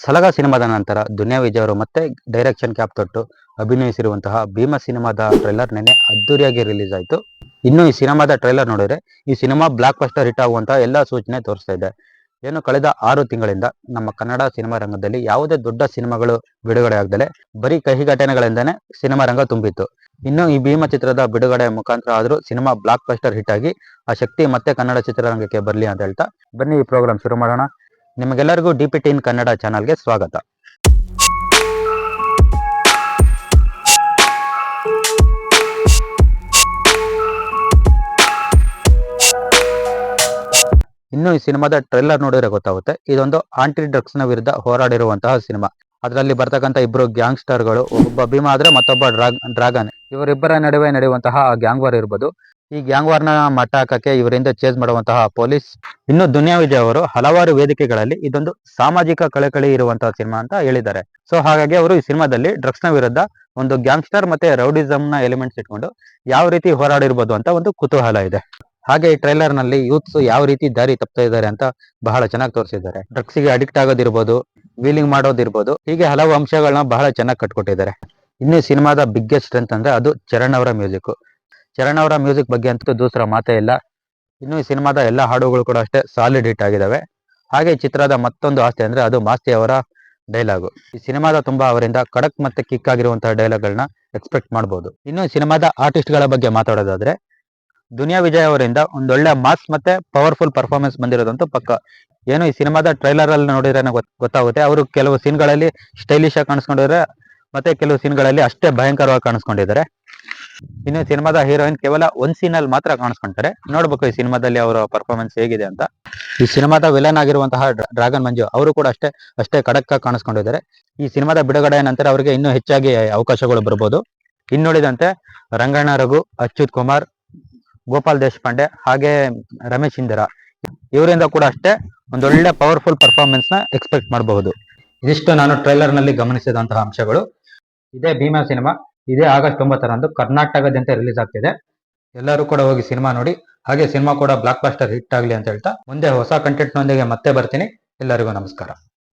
ಸಲಗ ಸಿನಿಮಾದ ನಂತರ ದುನಿಯಾ ವಿಜಯ್ ಅವರು ಮತ್ತೆ ಡೈರೆಕ್ಷನ್ ಕ್ಯಾಪ್ ತೊಟ್ಟು ಅಭಿನಯಿಸಿರುವಂತಹ ಭೀಮ ಸಿನಿಮಾದ ಟ್ರೈಲರ್ ನೆನೆ ಅದ್ದೂರಿಯಾಗಿ ರಿಲೀಸ್ ಆಯಿತು. ಇನ್ನು ಈ ಸಿನಿಮಾದ ಟ್ರೈಲರ್ ನೋಡಿದ್ರೆ ಈ ಸಿನಿಮಾ ಬ್ಲಾಕ್ ಬಸ್ಟರ್ ಹಿಟ್ ಆಗುವಂತಹ ಎಲ್ಲಾ ಸೂಚನೆ ತೋರಿಸ್ತಾ ಇದೆ. ಏನು ಕಳೆದ ಆರು ತಿಂಗಳಿಂದ ನಮ್ಮ ಕನ್ನಡ ಸಿನಿಮಾ ರಂಗದಲ್ಲಿ ಯಾವುದೇ ದೊಡ್ಡ ಸಿನಿಮಾಗಳು ಬಿಡುಗಡೆ ಆಗದಲೆ ಬರೀ ಕಹಿ ಘಟನೆಗಳಿಂದನೇ ಸಿನಿಮಾ ರಂಗ ತುಂಬಿತ್ತು. ಇನ್ನು ಈ ಭೀಮ ಚಿತ್ರದ ಬಿಡುಗಡೆ ಮುಖಾಂತರ ಆದ್ರೂ ಸಿನಿಮಾ ಬ್ಲಾಕ್ ಬಸ್ಟರ್ ಹಿಟ್ ಆಗಿ ಆ ಶಕ್ತಿ ಮತ್ತೆ ಕನ್ನಡ ಚಿತ್ರರಂಗಕ್ಕೆ ಬರಲಿ ಅಂತ ಹೇಳ್ತಾ ಬನ್ನಿ ಈ ಪ್ರೋಗ್ರಾಮ್ ಶುರು ಮಾಡೋಣ. ನಿಮಗೆಲ್ಲರಿಗೂ ಡಿ ಪಿ ಟಿನ್ ಕನ್ನಡ ಚಾನಲ್ಗೆ ಸ್ವಾಗತ. ಇನ್ನು ಈ ಸಿನಿಮಾದ ಟ್ರೈಲರ್ ನೋಡಿದ್ರೆ ಗೊತ್ತಾಗುತ್ತೆ. ಇದೊಂದು ಆಂಟಿ ಡ್ರಗ್ಸ್ನ ವಿರುದ್ಧ ಹೋರಾಡಿರುವಂತಹ ಸಿನಿಮಾ. ಅದರಲ್ಲಿ ಬರ್ತಕ್ಕಂತ ಇಬ್ರು ಗ್ಯಾಂಗ್ಸ್ಟರ್ಗಳು ಒಬ್ಬ ಭೀಮ ಆದ್ರೆ ಮತ್ತೊಬ್ಬ ಡ್ರಾಗ್, ಡ್ರಾಗನ್. ಇವರಿಬ್ಬರ ನಡುವೆ ನಡೆಯುವಂತಹ ಗ್ಯಾಂಗ್ ವಾರ್ ಇರ್ಬೋದು. ಈ ಗ್ಯಾಂಗ್ ವಾರ್ನ ಮಟ್ಟ ಹಾಕಕ್ಕೆ ಇವರಿಂದ ಚೇಸ್ ಮಾಡುವಂತಹ ಪೊಲೀಸ್ ಇನ್ನು ದುನಿಯಾ ವಿಜಯ್ ಅವರು. ಹಲವಾರು ವೇದಿಕೆಗಳಲ್ಲಿ ಇದೊಂದು ಸಾಮಾಜಿಕ ಕಳಕಳಿ ಇರುವಂತಹ ಸಿನಿಮಾ ಅಂತ ಹೇಳಿದ್ದಾರೆ. ಸೊ, ಹಾಗಾಗಿ ಅವರು ಈ ಸಿನಿಮಾದಲ್ಲಿ ಡ್ರಗ್ಸ್ನ ವಿರುದ್ಧ ಒಂದು ಗ್ಯಾಂಗ್ಸ್ಟರ್ ಮತ್ತೆ ರೌಡಿಸಮ್ನ ಎಲಿಮೆಂಟ್ಸ್ ಇಟ್ಕೊಂಡು ಯಾವ ರೀತಿ ಹೋರಾಡಿರ್ಬೋದು ಅಂತ ಒಂದು ಕುತೂಹಲ ಇದೆ. ಹಾಗೆ ಈ ಟ್ರೈಲರ್ನಲ್ಲಿ ಯೂತ್ಸ್ ಯಾವ ರೀತಿ ದಾರಿ ತಪ್ತಾ ಇದ್ದಾರೆ ಅಂತ ಬಹಳ ಚೆನ್ನಾಗಿ ತೋರಿಸಿದ್ದಾರೆ. ಡ್ರಗ್ಸ್ಗೆ ಅಡಿಕ್ಟ್ ಆಗೋದಿರ್ಬೋದು, ವೀಲಿಂಗ್ ಮಾಡೋದಿರ್ಬೋದು, ಹೀಗೆ ಹಲವು ಅಂಶಗಳನ್ನ ಬಹಳ ಚೆನ್ನಾಗಿ ಕಟ್ಕೊಟ್ಟಿದ್ದಾರೆ. ಇನ್ನು ಸಿನಿಮಾದ ಬಿಗ್ಗೆಸ್ಟ್ ಸ್ಟ್ರೆಂತ್ ಅಂದ್ರೆ ಅದು ಚರಣ್ ಅವರ ಮ್ಯೂಸಿಕ್. ಚರಣ್ ಅವರ ಮ್ಯೂಸಿಕ್ ಬಗ್ಗೆ ಅಂತೂ ದೂಸರ ಮಾತೇ ಇಲ್ಲ. ಇನ್ನು ಈ ಸಿನಿಮಾದ ಎಲ್ಲ ಹಾಡುಗಳು ಕೂಡ ಅಷ್ಟೇ ಸಾಲಿಡ್ ಹಿಟ್ ಆಗಿದಾವೆ. ಹಾಗೆ ಚಿತ್ರದ ಮತ್ತೊಂದು ಆಸ್ತಿ ಅಂದ್ರೆ ಅದು ಮಾಸ್ತಿ ಅವರ ಡೈಲಾಗು ಈ ಸಿನಿಮಾದ ತುಂಬಾ ಅವರಿಂದ ಖಡಕ್ ಮತ್ತೆ ಕಿಕ್ ಆಗಿರುವಂತಹ ಡೈಲಾಗ್ ಗಳನ್ನ ಎಕ್ಸ್ಪೆಕ್ಟ್ ಮಾಡಬಹುದು ಇನ್ನು ಸಿನಿಮಾದ ಆರ್ಟಿಸ್ಟ್ಗಳ ಬಗ್ಗೆ ಮಾತಾಡೋದಾದ್ರೆ, ದುನಿಯಾ ವಿಜಯ್ ಅವರಿಂದ ಒಂದೊಳ್ಳೆ ಮಾಸ್ ಮತ್ತೆ ಪವರ್ಫುಲ್ ಪರ್ಫಾರ್ಮೆನ್ಸ್ ಬಂದಿರೋದಂತೂ ಪಕ್ಕ. ಏನು ಈ ಸಿನಿಮಾದ ಟ್ರೈಲರ್ ಅಲ್ಲಿ ನೋಡಿದ್ರೆ ಗೊತ್ತಾಗುತ್ತೆ. ಅವರು ಕೆಲವು ಸೀನ್ಗಳಲ್ಲಿ ಸ್ಟೈಲಿಶ್ ಆಗಿ ಕಾಣಿಸ್ಕೊಂಡಿದ್ದಾರೆ ಮತ್ತೆ ಕೆಲವು ಸೀನ್ಗಳಲ್ಲಿ ಅಷ್ಟೇ ಭಯಂಕರವಾಗಿ ಕಾಣಿಸ್ಕೊಂಡಿದ್ದಾರೆ. ಇನ್ನು ಸಿನಿಮಾದ ಹೀರೋಯಿನ್ ಕೇವಲ ಒಂದ್ ಸೀನ್ ಅಲ್ಲಿ ಮಾತ್ರ ಕಾಣಿಸ್ಕೊಂತಾರೆ. ನೋಡ್ಬೇಕು ಈ ಸಿನಿಮಾದಲ್ಲಿ ಅವರ ಪರ್ಫಾರ್ಮೆನ್ಸ್ ಹೇಗಿದೆ ಅಂತ. ಈ ಸಿನಿಮಾದ ವಿಲನ್ ಆಗಿರುವಂತಹ ಡ್ರಾಗನ್ ಮಂಜು ಅವರು ಕೂಡ ಅಷ್ಟೇ ಅಷ್ಟೇ ಆಗಿ ಕಾಣಿಸ್ಕೊಂಡಿದ್ದಾರೆ. ಈ ಸಿನಿಮಾದ ಬಿಡುಗಡೆ ನಂತರ ಅವರಿಗೆ ಇನ್ನೂ ಹೆಚ್ಚಾಗಿ ಅವಕಾಶಗಳು ಬರ್ಬೋದು. ಇನ್ನುಳಿದಂತೆ ರಂಗಣ್ಣ ರಘು, ಅಚ್ಯುತ್ ಕುಮಾರ್, ಗೋಪಾಲ್ ದೇಶಪಾಂಡೆ ಹಾಗೆ ರಮೇಶ್ ಇಂದಿರಾ ಇವರಿಂದ ಕೂಡ ಅಷ್ಟೇ ಒಂದೊಳ್ಳೆ ಪವರ್ಫುಲ್ ಪರ್ಫಾರ್ಮೆನ್ಸ್ನ ಎಕ್ಸ್ಪೆಕ್ಟ್ ಮಾಡಬಹುದು. ಇದಿಷ್ಟು ನಾನು ಟ್ರೈಲರ್ನಲ್ಲಿ ಗಮನಿಸಿದಂತಹ ಅಂಶಗಳು. ಇದೇ ಭೀಮಾ ಸಿನಿಮಾ. ಇದೇ ಆಗಸ್ಟ್ ಒಂಬತ್ತರಂದು ಕರ್ನಾಟಕದಂತೆ ರಿಲೀಸ್ ಆಗ್ತಿದೆ. ಎಲ್ಲರೂ ಕೂಡ ಹೋಗಿ ಸಿನಿಮಾ ನೋಡಿ. ಹಾಗೆ ಸಿನಿಮಾ ಕೂಡ ಬ್ಲಾಕ್ ಬಾಸ್ಟರ್ ಹಿಟ್ ಆಗಲಿ ಅಂತ ಹೇಳ್ತಾ, ಮುಂದೆ ಹೊಸ ಕಂಟೆಂಟ್ ನೊಂದಿಗೆ ಮತ್ತೆ ಬರ್ತೀನಿ. ಎಲ್ಲರಿಗೂ ನಮಸ್ಕಾರ.